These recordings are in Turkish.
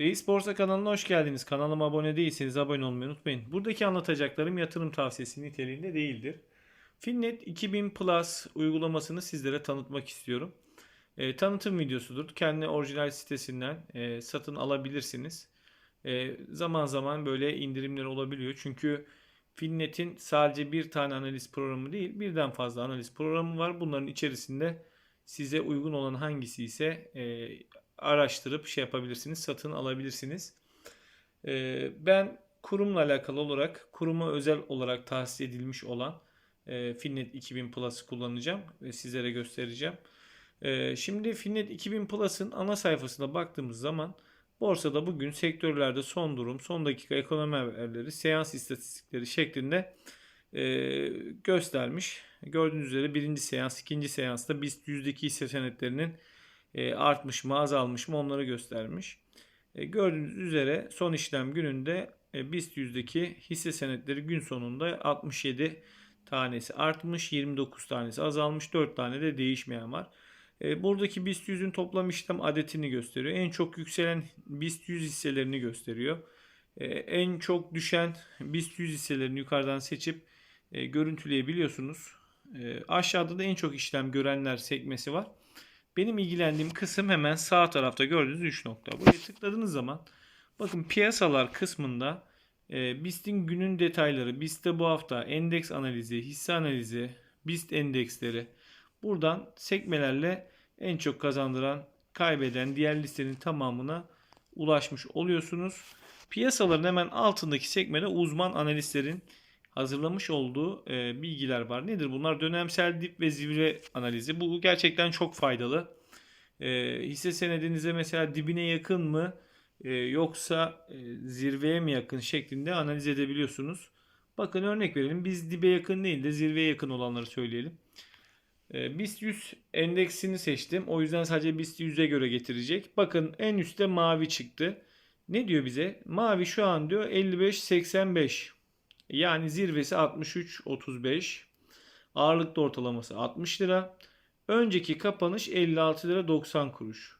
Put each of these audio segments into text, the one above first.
Reis Borsa kanalına hoş geldiniz. Kanalıma abone değilseniz abone olmayı unutmayın. Buradaki anlatacaklarım yatırım tavsiyesi niteliğinde değildir. Finnet 2000 Plus uygulamasını sizlere tanıtmak istiyorum. E, tanıtım videosudur. Kendi orijinal sitesinden e, satın alabilirsiniz. E, zaman zaman böyle indirimler olabiliyor. Çünkü Finnet'in sadece bir tane analiz programı değil, birden fazla analiz programı var. Bunların içerisinde size uygun olan hangisi ise e, araştırıp şey yapabilirsiniz, satın alabilirsiniz. E, ben kurumla alakalı olarak, kuruma özel olarak tahsis edilmiş olan e, Finnet 2000 Plus'ı kullanacağım ve sizlere göstereceğim. E, şimdi Finnet 2000 Plus'ın ana sayfasına baktığımız zaman borsada bugün sektörlerde son durum, son dakika ekonomi haberleri, seans istatistikleri şeklinde e, göstermiş. Gördüğünüz üzere birinci seans, ikinci seansta BIST yüzdeki hisse senetlerinin e, artmış mı, azalmış mı onları göstermiş. E, gördüğünüz üzere son işlem gününde e, BIST yüzdeki hisse senetleri gün sonunda 67 tanesi artmış, 29 tanesi azalmış, 4 tane de değişmeyen var. Buradaki BIST 100'ün toplam işlem adetini gösteriyor. En çok yükselen BIST 100 hisselerini gösteriyor. En çok düşen BIST 100 hisselerini yukarıdan seçip görüntüleyebiliyorsunuz. Aşağıda da en çok işlem görenler sekmesi var. Benim ilgilendiğim kısım hemen sağ tarafta gördüğünüz 3 nokta. Buraya tıkladığınız zaman bakın piyasalar kısmında e, BIST'in günün detayları, BIST'te bu hafta endeks analizi, hisse analizi, BIST endeksleri buradan sekmelerle en çok kazandıran, kaybeden diğer listenin tamamına ulaşmış oluyorsunuz. Piyasaların hemen altındaki sekmede uzman analistlerin hazırlamış olduğu e, bilgiler var. Nedir bunlar? Dönemsel dip ve zirve analizi. Bu gerçekten çok faydalı. E, hisse senedinize mesela dibine yakın mı e, yoksa e, zirveye mi yakın şeklinde analiz edebiliyorsunuz. Bakın örnek verelim. Biz dibe yakın değil de zirveye yakın olanları söyleyelim. E, BIST 100 endeksini seçtim. O yüzden sadece BIST 100'e göre getirecek. Bakın en üstte mavi çıktı. Ne diyor bize? Mavi şu an diyor 55-85. Yani zirvesi 63.35. Ağırlıkta ortalaması 60 lira. Önceki kapanış 56 lira 90 kuruş.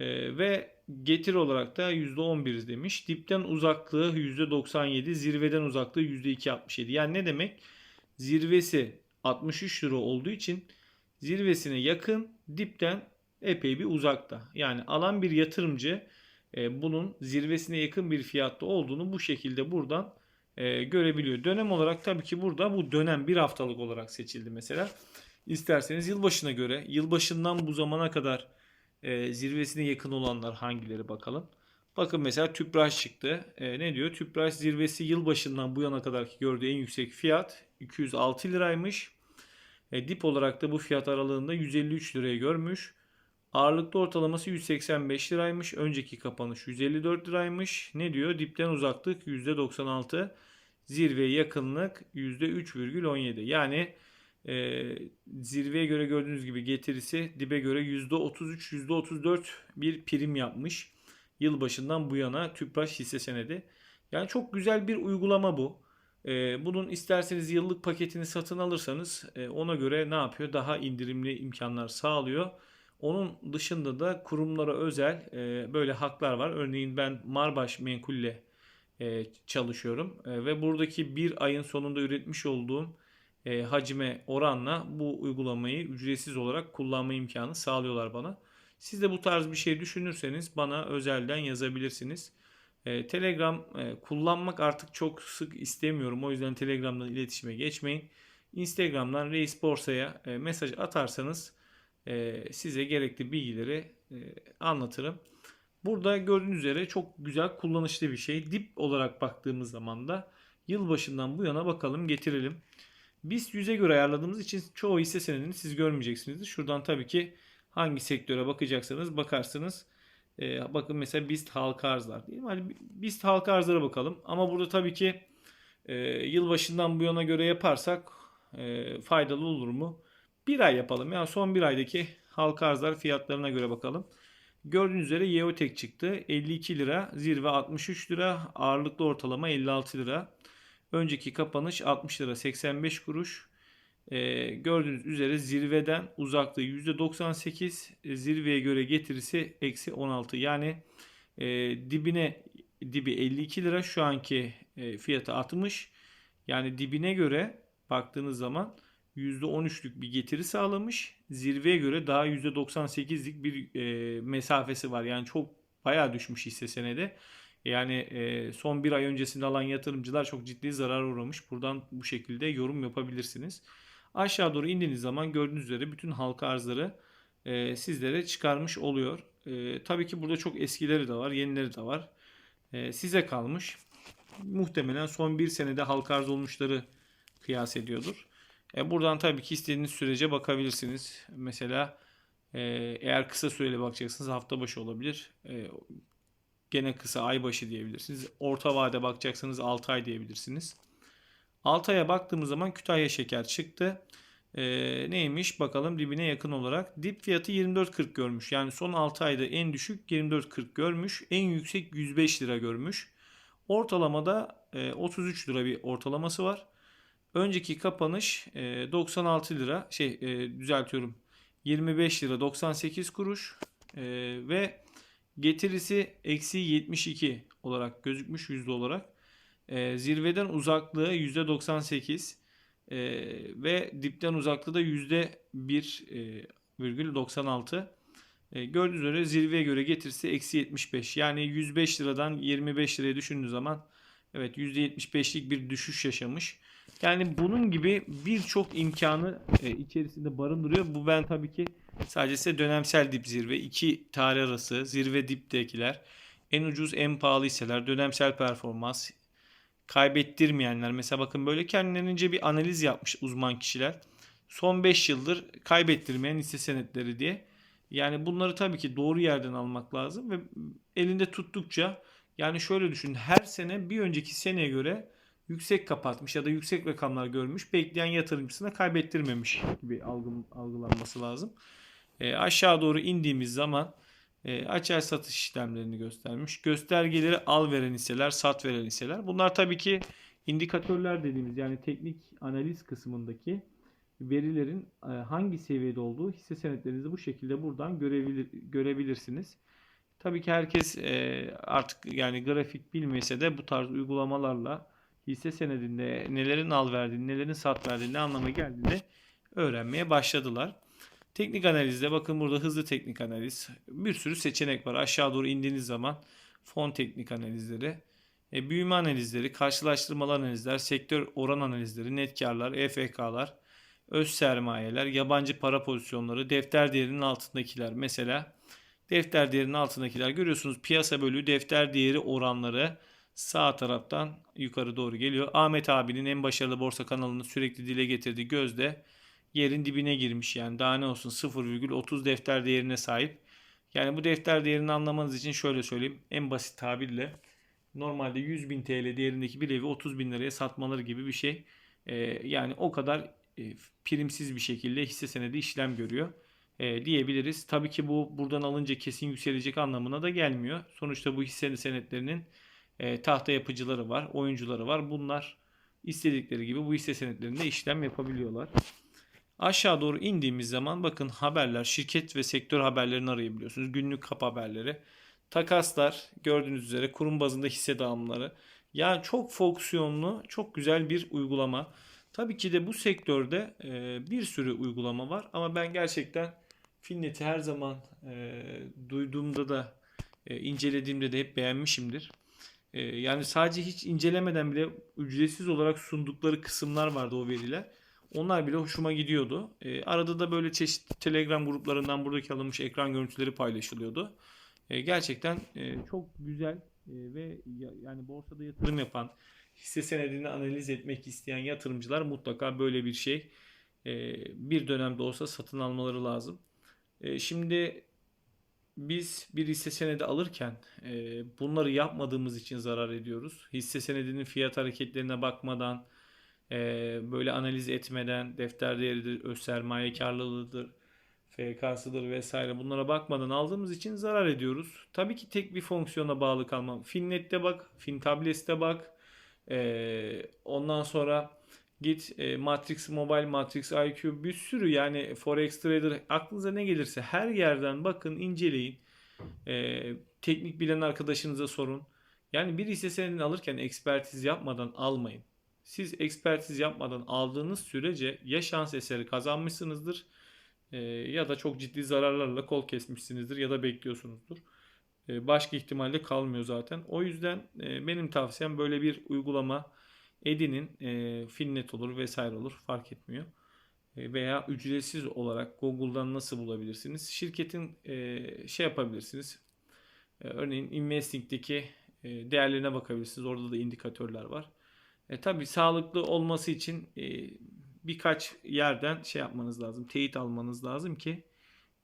Ee, ve getir olarak da %11 demiş. Dipten uzaklığı %97, zirveden uzaklığı %2.67. Yani ne demek? Zirvesi 63 lira olduğu için zirvesine yakın, dipten epey bir uzakta. Yani alan bir yatırımcı e, bunun zirvesine yakın bir fiyatta olduğunu bu şekilde buradan e, görebiliyor. Dönem olarak tabii ki burada bu dönem bir haftalık olarak seçildi mesela. İsterseniz yılbaşına göre yılbaşından bu zamana kadar e, zirvesine yakın olanlar hangileri bakalım. Bakın mesela Tüpraş çıktı. E, ne diyor? Tüpraş zirvesi yılbaşından bu yana kadarki gördüğü en yüksek fiyat 206 liraymış. E, dip olarak da bu fiyat aralığında 153 liraya görmüş. Ağırlıkta ortalaması 185 liraymış. Önceki kapanış 154 liraymış. Ne diyor? Dipten uzaklık %96. Zirveye yakınlık %3,17. Yani e, zirveye göre gördüğünüz gibi getirisi dibe göre %33, %34 bir prim yapmış. Yılbaşından bu yana Tüpraş hisse senedi. Yani çok güzel bir uygulama bu. E, bunun isterseniz yıllık paketini satın alırsanız e, ona göre ne yapıyor? Daha indirimli imkanlar sağlıyor. Onun dışında da kurumlara özel e, böyle haklar var. Örneğin ben Marbaş Menkul'le çalışıyorum e, ve buradaki bir ayın sonunda üretmiş olduğum e, hacime oranla bu uygulamayı ücretsiz olarak kullanma imkanı sağlıyorlar bana. Siz de bu tarz bir şey düşünürseniz bana özelden yazabilirsiniz. E, Telegram e, kullanmak artık çok sık istemiyorum. O yüzden Telegram'dan iletişime geçmeyin. Instagram'dan Reis Borsa'ya e, mesaj atarsanız e, size gerekli bilgileri e, anlatırım. Burada gördüğünüz üzere çok güzel kullanışlı bir şey. Dip olarak baktığımız zaman da yılbaşından bu yana bakalım getirelim. BIST 100'e göre ayarladığımız için çoğu hisse senedini siz görmeyeceksiniz. Şuradan tabii ki hangi sektöre bakacaksanız bakarsınız. Ee, bakın mesela BIST halka arzlar diyelim. Hadi BIST halka arzlara bakalım. Ama burada tabii ki e, yılbaşından bu yana göre yaparsak e, faydalı olur mu? Bir ay yapalım. Yani son bir aydaki halka arzlar fiyatlarına göre bakalım. Gördüğünüz üzere Yeotek çıktı. 52 lira. Zirve 63 lira. Ağırlıklı ortalama 56 lira. Önceki kapanış 60 lira 85 kuruş. Ee, gördüğünüz üzere zirveden uzaklığı %98. Zirveye göre getirisi eksi 16. Yani E, dibine dibi 52 lira şu anki e, fiyatı 60. Yani dibine göre baktığınız zaman %13'lük bir getiri sağlamış. Zirveye göre daha %98'lik bir e, mesafesi var. Yani çok bayağı düşmüş hisse senedi. Yani e, son bir ay öncesinde alan yatırımcılar çok ciddi zarar uğramış. Buradan bu şekilde yorum yapabilirsiniz. Aşağı doğru indiğiniz zaman gördüğünüz üzere bütün halka arzları e, sizlere çıkarmış oluyor. E, tabii ki burada çok eskileri de var, yenileri de var. E, size kalmış. Muhtemelen son bir senede halka arz olmuşları kıyas ediyordur. E, buradan tabii ki istediğiniz sürece bakabilirsiniz. Mesela e, eğer kısa süreli bakacaksınız hafta başı olabilir. E, gene kısa ay başı diyebilirsiniz. Orta vade bakacaksanız 6 ay diyebilirsiniz. 6 aya baktığımız zaman Kütahya şeker çıktı. E, neymiş bakalım dibine yakın olarak. Dip fiyatı 24.40 görmüş. Yani son 6 ayda en düşük 24.40 görmüş. En yüksek 105 lira görmüş. Ortalamada e, 33 lira bir ortalaması var. Önceki kapanış e, 96 lira şey e, düzeltiyorum 25 lira 98 kuruş e, ve getirisi eksi 72 olarak gözükmüş yüzde olarak. E, zirveden uzaklığı yüzde 98 e, ve dipten uzaklığı da yüzde 1,96. E, gördüğünüz üzere zirveye göre getirisi eksi 75. Yani 105 liradan 25 liraya düşündüğü zaman evet %75'lik bir düşüş yaşamış. Yani bunun gibi birçok imkanı e, içerisinde barındırıyor. Bu ben tabii ki sadece size dönemsel dip zirve, iki tarih arası zirve diptekiler, en ucuz en pahalı hisseler, dönemsel performans, kaybettirmeyenler. Mesela bakın böyle kendilerince bir analiz yapmış uzman kişiler. Son 5 yıldır kaybettirmeyen hisse senetleri diye. Yani bunları tabii ki doğru yerden almak lazım ve elinde tuttukça yani şöyle düşün her sene bir önceki seneye göre yüksek kapatmış ya da yüksek rakamlar görmüş bekleyen yatırımcısına kaybettirmemiş gibi algı, algılanması lazım. E, aşağı doğru indiğimiz zaman e, açığa satış işlemlerini göstermiş. Göstergeleri al veren hisseler, sat veren hisseler. Bunlar tabii ki indikatörler dediğimiz yani teknik analiz kısmındaki verilerin e, hangi seviyede olduğu hisse senetlerinizi bu şekilde buradan görebilir, görebilirsiniz. Tabii ki herkes e, artık yani grafik bilmese de bu tarz uygulamalarla hisse senedinde nelerin al verdiğini, nelerin sat verdiğini, ne anlama geldiğini öğrenmeye başladılar. Teknik analizde bakın burada hızlı teknik analiz. Bir sürü seçenek var. Aşağı doğru indiğiniz zaman fon teknik analizleri, e, büyüme analizleri, karşılaştırmalı analizler, sektör oran analizleri, net karlar, EFK'lar, öz sermayeler, yabancı para pozisyonları, defter değerinin altındakiler. Mesela defter değerinin altındakiler görüyorsunuz piyasa bölü defter değeri oranları sağ taraftan yukarı doğru geliyor. Ahmet abinin en başarılı borsa kanalını sürekli dile getirdiği gözde yerin dibine girmiş yani daha ne olsun 0,30 defter değerine sahip. Yani bu defter değerini anlamanız için şöyle söyleyeyim en basit tabirle normalde 100 bin TL değerindeki bir evi 30 bin liraya satmaları gibi bir şey. Ee, yani o kadar e, primsiz bir şekilde hisse senedi işlem görüyor e, diyebiliriz. Tabii ki bu buradan alınca kesin yükselecek anlamına da gelmiyor. Sonuçta bu hisse senetlerinin e, tahta yapıcıları var, oyuncuları var. Bunlar istedikleri gibi bu hisse senetlerinde işlem yapabiliyorlar. Aşağı doğru indiğimiz zaman bakın haberler, şirket ve sektör haberlerini arayabiliyorsunuz. Günlük kap haberleri. Takaslar gördüğünüz üzere kurum bazında hisse dağılımları. Yani çok fonksiyonlu, çok güzel bir uygulama. Tabii ki de bu sektörde e, bir sürü uygulama var ama ben gerçekten Finnet'i her zaman e, duyduğumda da e, incelediğimde de hep beğenmişimdir. E, yani sadece hiç incelemeden bile ücretsiz olarak sundukları kısımlar vardı o veriler. Onlar bile hoşuma gidiyordu. E, arada da böyle çeşitli Telegram gruplarından buradaki alınmış ekran görüntüleri paylaşılıyordu. E, gerçekten e, çok güzel e, ve ya, yani borsada yatırım yapan, hisse senedini analiz etmek isteyen yatırımcılar mutlaka böyle bir şey e, bir dönemde olsa satın almaları lazım. E, şimdi biz bir hisse senedi alırken e, bunları yapmadığımız için zarar ediyoruz. Hisse senedinin fiyat hareketlerine bakmadan, e, böyle analiz etmeden, defter değeridir, öz sermaye karlılığıdır, FK'sıdır vesaire bunlara bakmadan aldığımız için zarar ediyoruz. Tabii ki tek bir fonksiyona bağlı kalmam. Finnet'te bak, Fintables'te bak. E, ondan sonra Git e, Matrix Mobile, Matrix IQ bir sürü yani Forex Trader aklınıza ne gelirse her yerden bakın inceleyin. E, teknik bilen arkadaşınıza sorun. Yani bir hisse senedini alırken ekspertiz yapmadan almayın. Siz ekspertiz yapmadan aldığınız sürece ya şans eseri kazanmışsınızdır e, ya da çok ciddi zararlarla kol kesmişsinizdir ya da bekliyorsunuzdur. E, başka ihtimalle kalmıyor zaten. O yüzden e, benim tavsiyem böyle bir uygulama edinin. E, Finnet olur vesaire olur fark etmiyor. E, veya ücretsiz olarak Google'dan nasıl bulabilirsiniz? Şirketin e, şey yapabilirsiniz. E, örneğin Investing'deki e, değerlerine bakabilirsiniz. Orada da indikatörler var. E, tabii sağlıklı olması için e, birkaç yerden şey yapmanız lazım. Teyit almanız lazım ki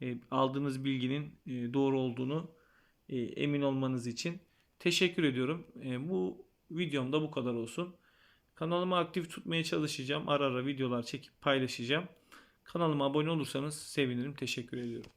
e, aldığınız bilginin e, doğru olduğunu e, emin olmanız için. Teşekkür ediyorum. E, bu videomda bu kadar olsun. Kanalımı aktif tutmaya çalışacağım. Ara ara videolar çekip paylaşacağım. Kanalıma abone olursanız sevinirim. Teşekkür ediyorum.